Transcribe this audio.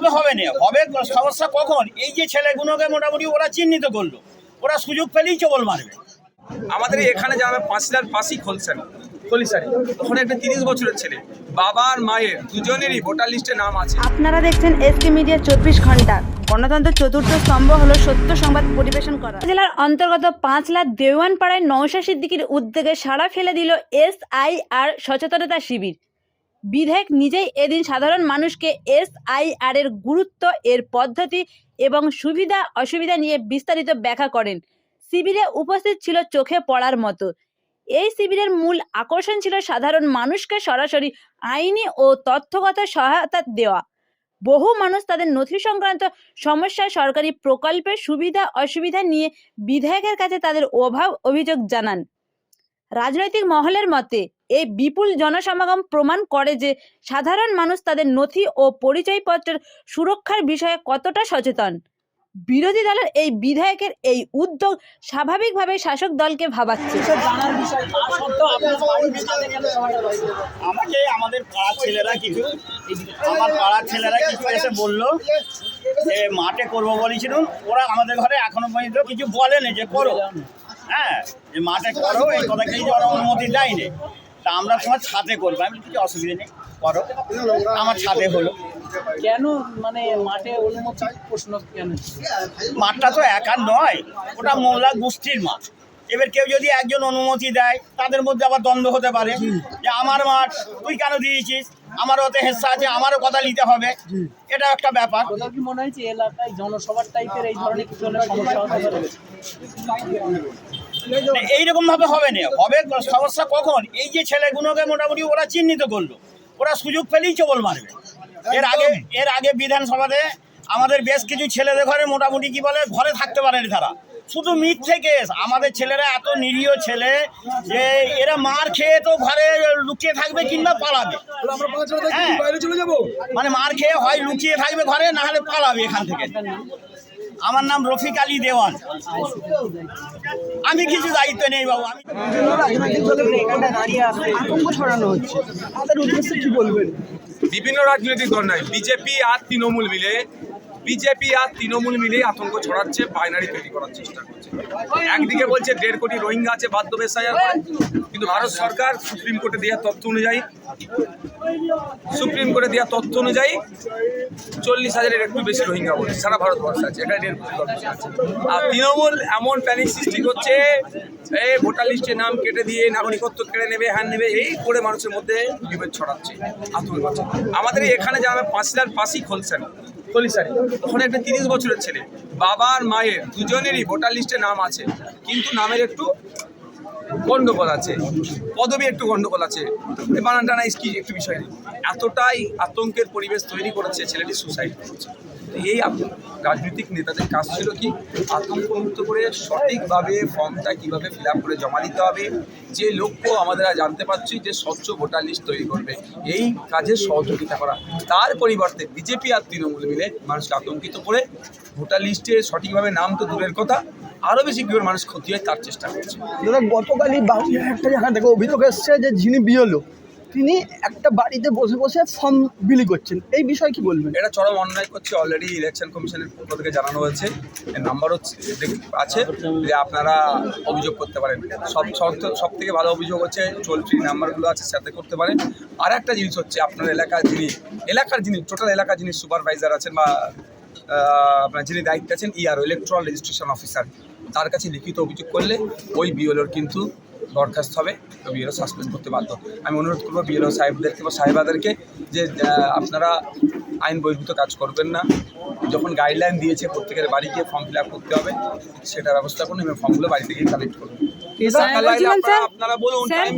ভাবে হবে না। হবে সমস্যা কখন? এই যে ছেলেগুলোকে মোটামুটি ওরা চিহ্নিত করল। ওরা সুযোগ পেলেই চবল মারবে। আমাদের এখানে যারা পাঁচলার পাশেই খোলছেন খলিসারি ওখানে একটা তিরিশ বছরের ছেলে। বাবা আর মায়ের দুজনেরই ভোটার লিস্টে নাম আছে। আপনারা দেখছেন এসকে মিডিয়া চব্বিশ ঘণ্টা। গণতন্ত্র চতুর্থ স্তম্ভ হলো সত্য সংবাদ পরিবেশন করা। জেলার অন্তর্গত পাঁচ লাখ দেওয়ান পাড়ায় নৌশা সিদ্দিকির উদ্যোগে সাড়া ফেলে দিল এস আই আর সচেতনতা শিবির। বিধায়ক নিজেই এদিন সাধারণ মানুষকে এস আই আর এর গুরুত্ব, এর পদ্ধতি এবং সুবিধা, অসুবিধা নিয়ে বিস্তারিত ব্যাখ্যা করেন। শিবিরে উপস্থিত ছিল চোখে পড়ার মতো। এই শিবিরের মূল আকর্ষণ ছিল সাধারণ মানুষকে সরাসরি আইনি ও তথ্যগত সহায়তা দেওয়া। বহু মানুষ তাদের নথি সংক্রান্ত সমস্যা, সরকারি প্রকল্পের সুবিধা, অসুবিধা নিয়ে বিধায়কের কাছে তাদের অভাব অভিযোগ জানান। রাজনৈতিক মহলের মতে এই বিপুল জনসমাগম প্রমাণ করে যে সাধারণ মানুষ তাদের নথি ও পরিচয়পত্রের সুরক্ষার বিষয়ে কতটা সচেতন। বিরোধী দলের এই বিধায়কের এই উদ্যোগ স্বাভাবিকভাবে শাসক দলকে ভাবাচ্ছে। আমাকে আমাদের পাড়ার ছেলেরা কিছু আমার পাড়ার ছেলেরা কিছু এসে বলল যে মাঠে করব বলেছিল? ওরা আমাদের ঘরে এখনও পর্যন্ত কিছু বলেনি যে করো। হ্যাঁ যে মাঠে করো এই কথা কিছু ওরা অনুমতি দেয়নি। তা আমরা তোমার ছাদে করব। আমি কিছু অসুবিধা নেই করো। আমার ছাদে হলো। কেন মানে মাঠে অনুমতি প্রশ্ন কেন? মাঠটা তো একার নয় ওটা মোল্লা গোষ্ঠীর মাঠ। এবার কেউ যদি একজন অনুমতি দেয় তাদের মধ্যে আবার দ্বন্দ্ব হতে পারে। যে আমার মাঠ তুই কেন দিয়েছিস? আমারও ওতে হেসা আছে আমারও কথা নিতে হবে। এটা একটা ব্যাপার। কি মনে হয়েছে? এলাকায় জনসভার টাইপের এই ধরনের কিছু সমস্যা হতে পারে? এইরকম ভাবে হবে না। হবে সমস্যা কখন? এই যে ছেলেগুলোকে মোটামুটি ওরা চিহ্নিত করল। ওরা সুযোগ পেলেই চবল মারবে এর আগে এর আগে বিধানসভাতে আমাদের বেশ কিছু ছেলেদের ঘরে মোটামুটি কি বলে ঘরে থাকতে পারেনি তারা। শুধু মিথ্যে কেস। আমাদের ছেলেরা এত নিরীহ ছেলে যে এরা মার খেয়ে তো ঘরে লুকিয়ে থাকবে কিংবা পালাবে। হ্যাঁ। মানে মার খেয়ে হয় লুকিয়ে থাকবে ঘরে না হলে পালাবে এখান থেকে। আমার নাম রফিক আলী দেওয়ান। আমি কিছু দায়িত্ব নেই বাবু আমি বিভিন্ন রাজনৈতিক দল নাই বিজেপি আর তৃণমূল মিলে বিজেপি আর তৃণমূল মিলে আতঙ্ক ছড়াচ্ছে বাইনারি তৈরি করার চেষ্টা করছে। একদিকে বলছে দেড় কোটি রোহিঙ্গা আছে বাধ্য করে কিন্তু ভারত সরকার সুপ্রিম কোর্টে দেওয়া তথ্য অনুযায়ী, সুপ্রিম কোর্টে দেওয়া তথ্য অনুযায়ী চল্লিশ হাজারের একটু বেশি রোহিঙ্গা বলে সারা ভারতবর্ষে আছে এটা দেড় কোটি আর তৃণমূল এমন প্যানিক সৃষ্টি করছে এই ভোটার লিস্টের নাম কেটে দিয়ে নাগরিকত্ব কেড়ে নেবে, হ্যান নেবে, এই করে মানুষের মধ্যে বিভেদ ছড়াচ্ছে, আতঙ্ক আমাদের এখানে যারা পাঁচ লাখ পাশেই খোলছেন খলিসারি ওখানে একটা তিরিশ বছরের ছেলে। বাবার মায়ের দুজনেরই ভোটার লিস্টে নাম আছে। কিন্তু নামের একটু গণ্ডগোল আছে। পদবি একটু গণ্ডগোল আছে। বানান টানা কি একটু বিষয় নেই। এতটাই আতঙ্কের পরিবেশ তৈরি করেছে ছেলেটি সুসাইড করেছে। তো এই রাজনৈতিক নেতাদের কাজ ছিল কি? আতঙ্কমুক্ত করে সঠিকভাবে ফর্মটা কীভাবে ফিল আপ করে জমা দিতে হবে? যে লক্ষ্য আমাদের জানতে পারছি যে স্বচ্ছ ভোটার লিস্ট তৈরি করবে। এই কাজে সহযোগিতা করা। তার পরিবর্তে বিজেপি আর তৃণমূল মিলে মানুষকে আতঙ্কিত করে ভোটার লিস্টে সঠিকভাবে নাম তো দূরের কথা আরও বেশি কীভাবে মানুষ ক্ষতি হয় তার চেষ্টা করছে। গতকালই বাংলার একটা জায়গা থেকে অভিযোগ এসছে যে যিনি বিয়লো তিনি একটা বাড়িতে বসে বসে ফর্ম বিলি করছেন। এই বিষয়ে কি বলবেন? এটা চরম অন্যায় করছে অলরেডি ইলেকশন কমিশনের পক্ষ থেকে জানানো হয়েছে। এর নাম্বারও আছে যে আপনারা অভিযোগ করতে পারেন। সব সব- থেকে ভালো অভিযোগ হচ্ছে ফ্রি নাম্বারগুলো আছে, সাথে করতে পারেন। আর একটা জিনিস হচ্ছে, আপনার এলাকার যিনি এলাকার যিনি টোটাল এলাকার যিনি সুপারভাইজার আছেন বা আপনার যিনি দায়িত্বে আছেন ইআরও ইলেকট্রাল রেজিস্ট্রেশন অফিসার তার কাছে লিখিত অভিযোগ করলে ওই বিএলওর কিন্তু বরখাস্ত হবে তো বিএলও সাসপেন্ড করতে বাধ্য। আমি অনুরোধ করব বিএলও সাহেবদেরকে বা সাহেবাদেরকে যে আপনারা আইন বহির্ভূত কাজ করবেন না। যখন গাইডলাইন দিয়েছে প্রত্যেকের বাড়ি গিয়ে ফর্ম ফিল আপ করতে হবে সেটা ব্যবস্থা করুন এবং ফর্মগুলো বাড়িতে গিয়ে কালেক্ট করুন। আপনারা বলুন টাইম